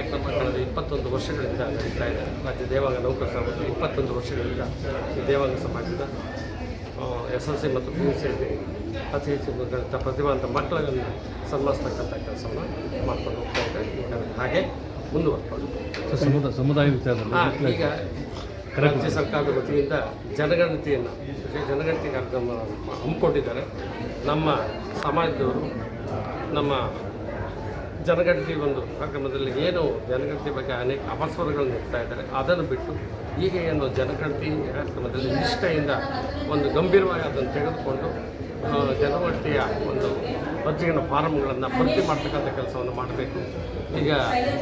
ಕಾರ್ಯಕ್ರಮ ಕಳೆದ ಇಪ್ಪತ್ತೊಂದು ವರ್ಷಗಳಿಂದ ನಡೀತಾ ಇದೆ. ಮತ್ತು ದೇವಾಂಗ ನೌಕರ ಸಮಿತಿ ಇಪ್ಪತ್ತೊಂದು ವರ್ಷಗಳಿಂದ ಈ ದೇವಾಂಗ ಸಮಾಜದ ಎಸ್ ಎಲ್ ಸಿ ಮತ್ತು ಪಿ ಯು ಸಿ ಅತಿ ಹೆಚ್ಚು ಪ್ರತಿಭಾವಂತ ಮಕ್ಕಳನ್ನು ಸನ್ಮಾನಿಸ್ತಕ್ಕಂಥ ಕೆಲಸವನ್ನು ಮಾಡ್ಕೊಂಡು ಹೋಗ್ತಾ ಇದ್ದಾರೆ. ಹಾಗೆ ಮುಂದುವರ್ಕೊಂಡು. ಸಮುದಾಯ ವಿಚಾರದಲ್ಲಿ ಈಗ ರಾಜ್ಯ ಸರ್ಕಾರದ ವತಿಯಿಂದ ಜನಗಣತಿಯನ್ನು ಜನಗಣತಿ ಕಾರ್ಯಕ್ರಮ ಹಮ್ಮಿಕೊಂಡಿದ್ದಾರೆ. ನಮ್ಮ ಸಮಾಜದವರು ನಮ್ಮ ಜನಗಣತಿ ಒಂದು ಕಾರ್ಯಕ್ರಮದಲ್ಲಿ ಏನು ಜನಗಣತಿ ಬಗ್ಗೆ ಅನೇಕ ಅಪಸ್ವರಗಳನ್ನು ಇಡ್ತಾ ಇದ್ದಾರೆ, ಅದನ್ನು ಬಿಟ್ಟು ಈಗ ಏನು ಜನಗಣತಿ ಕಾರ್ಯಕ್ರಮದಲ್ಲಿ ನಿಷ್ಠೆಯಿಂದ ಒಂದು ಗಂಭೀರವಾಗಿ ಅದನ್ನು ತೆಗೆದುಕೊಂಡು ಜನಗಣತಿಯ ಒಂದು ಪತ್ರಿಕೆಯ ಫಾರಮ್ಗಳನ್ನು ಭರ್ತಿ ಮಾಡ್ತಕ್ಕಂಥ ಕೆಲಸವನ್ನು ಮಾಡಬೇಕು. ಈಗ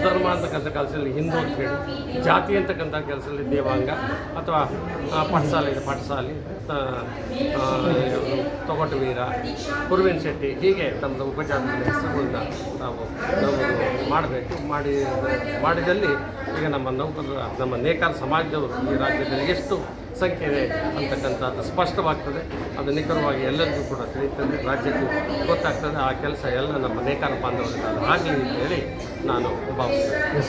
ಧರ್ಮ ಅಂತಕ್ಕಂಥ ಕೆಲಸದಲ್ಲಿ ಹಿಂದೂ ಅಂತ ಹೇಳಿ, ಜಾತಿ ಅಂತಕ್ಕಂಥ ಕೆಲಸದಲ್ಲಿ ದೇವಾಂಗ ಅಥವಾ ಪಾಠಶಾಲೆ ಇದೆ ಪಾಠಶಾಲೆ ತೊಗಟು ವೀರ, ಕುರುವಿನ ಶೆಟ್ಟಿ, ಹೀಗೆ ತಮ್ಮದು ಉಪಚಾರದ ಹೆಸರುಗಳನ್ನ ನಾವು ನಾವು ಮಾಡಬೇಕು. ಮಾಡಿ, ಮಾಡಿದಲ್ಲಿ ಈಗ ನಮ್ಮ ನೌಕರರ, ನಮ್ಮ ನೇಕಾರ ಸಮಾಜದವರು ಈ ರಾಜ್ಯದಲ್ಲಿ ಎಷ್ಟು ಸಂಖ್ಯೆ ಇದೆ ಅಂತಕ್ಕಂಥದ್ದು ಸ್ಪಷ್ಟವಾಗ್ತದೆ. ಅದು ನಿಖರವಾಗಿ ಎಲ್ಲರಿಗೂ ಕೂಡ ತಿಳಿಯುತ್ತದೆ. ರಾಜ್ಯಕ್ಕೂ ಗೊತ್ತಾಗ್ತದೆ. ಆ ಕೆಲಸ ಎಲ್ಲ ನಮ್ಮ ನೇಕಾರ ಬಾಂಧವರಿಂದ ಆಗಲಿ ಅಂತ ಹೇಳಿ ನಾನು ಭಾವಿಸ್ತೇನೆ.